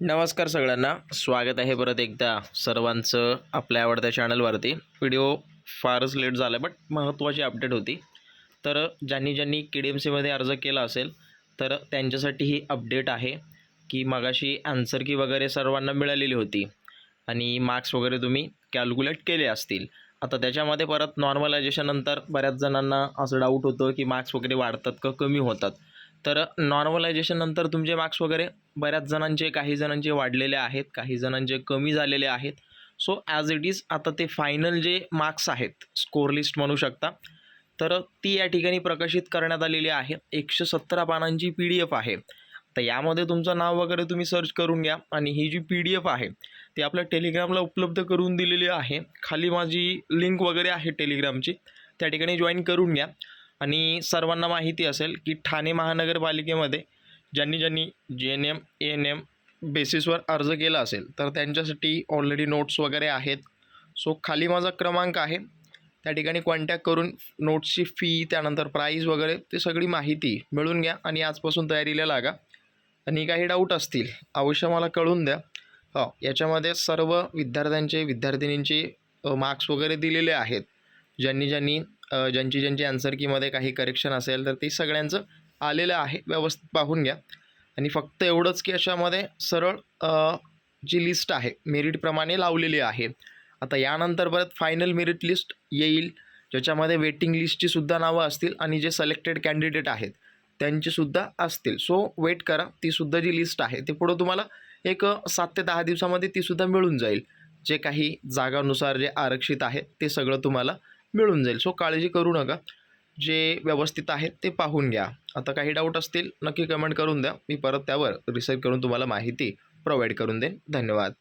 नमस्कार सगळ्यांना. स्वागत आहे परत एकदा सर्वांचं आपल्या आवडत्या चॅनलवरती. व्हिडिओ फारच लेट झाला बट महत्त्वाची अपडेट होती. तर ज्यांनी ज्यांनी के डी एम सीमध्ये अर्ज केला असेल तर त्यांच्यासाठी ही अपडेट आहे की मगाशी आन्सर की वगैरे सर्वांना मिळालेली होती आणि मार्क्स वगैरे तुम्ही कॅल्क्युलेट केले असतील. आता त्याच्यामध्ये परत नॉर्मलायझेशननंतर बऱ्याच जणांना असं डाऊट होतं की मार्क्स वगैरे वाढतात का कमी होतात. तर नॉर्मलायझेशन नंतर तुमचे मार्क्स वगैरे बऱ्याच जणांचे काही जणांचे वाढलेले आहेत काही जणांचे कमी झालेले आहेत. सो ॲज इट इज आता ते फायनल जे मार्क्स आहेत स्कोर लिस्ट म्हणू शकता तर ती या ठिकाणी प्रकाशित करण्यात आलेली आहे. एकशे सतरा पानांची पी डी एफ आहे. तर यामध्ये तुमचं नाव वगैरे तुम्ही सर्च करून घ्या आणि ही जी पी डी एफ आहे ती आपल्या टेलिग्रामला उपलब्ध करून दिलेली आहे. खाली माझी लिंक वगैरे आहे टेलिग्रामची त्या ठिकाणी जॉईन करून घ्या. आणि सर्वांना माहिती असेल की ठाणे महानगरपालिकेमध्ये ज्यांनी ज्यांनी जे N M A N M बेसिसवर अर्ज केला असेल तर त्यांच्यासाठी ऑलरेडी नोट्स वगैरे आहेत. सो खाली माझा क्रमांक आहे. त्या ठिकाणी कॉन्टॅक्ट करून नोट्सची फी त्यानंतर प्राईज वगैरे ते सगळी माहिती मिळून घ्या आणि आजपासून तयारीला लागा. आणि काही डाऊट असतील अवश्य मला कळून द्या. हो याच्यामध्ये सर्व विद्यार्थ्यांचे विद्यार्थिनींचे मार्क्स वगैरे दिलेले आहेत. ज्यांनी ज्यांनी ज्यांची ज्यांची आन्सर कीमध्ये काही करेक्शन असेल तर ते सगळ्यांचं आलेलं आहे. व्यवस्थित पाहून घ्या. आणि फक्त एवढंच की अशामध्ये सरळ जी लिस्ट आहे मेरिटप्रमाणे लावलेली आहे. आता यानंतर परत फायनल मेरिट लिस्ट येईल. ज्याच्यामध्ये वेटिंग लिस्टची सुद्धा नावं असतील आणि जे सिलेक्टेड कॅन्डिडेट आहेत त्यांचीसुद्धा असतील. सो वेट करा. तीसुद्धा जी लिस्ट आहे ते पुढं तुम्हाला एक सात ते दहा दिवसामध्ये तीसुद्धा मिळून जाईल. जे काही जागानुसार जे आरक्षित आहे ते सगळं तुम्हाला मिळून जाईल. सो काळजी करू नका. जे व्यवस्थित आहेत ते पाहून घ्या. आता काही डाऊट असतील नक्की कमेंट करून द्या. मी परत त्यावर रिसर्च करून तुम्हाला माहिती प्रोव्हाइड करून देईन. धन्यवाद.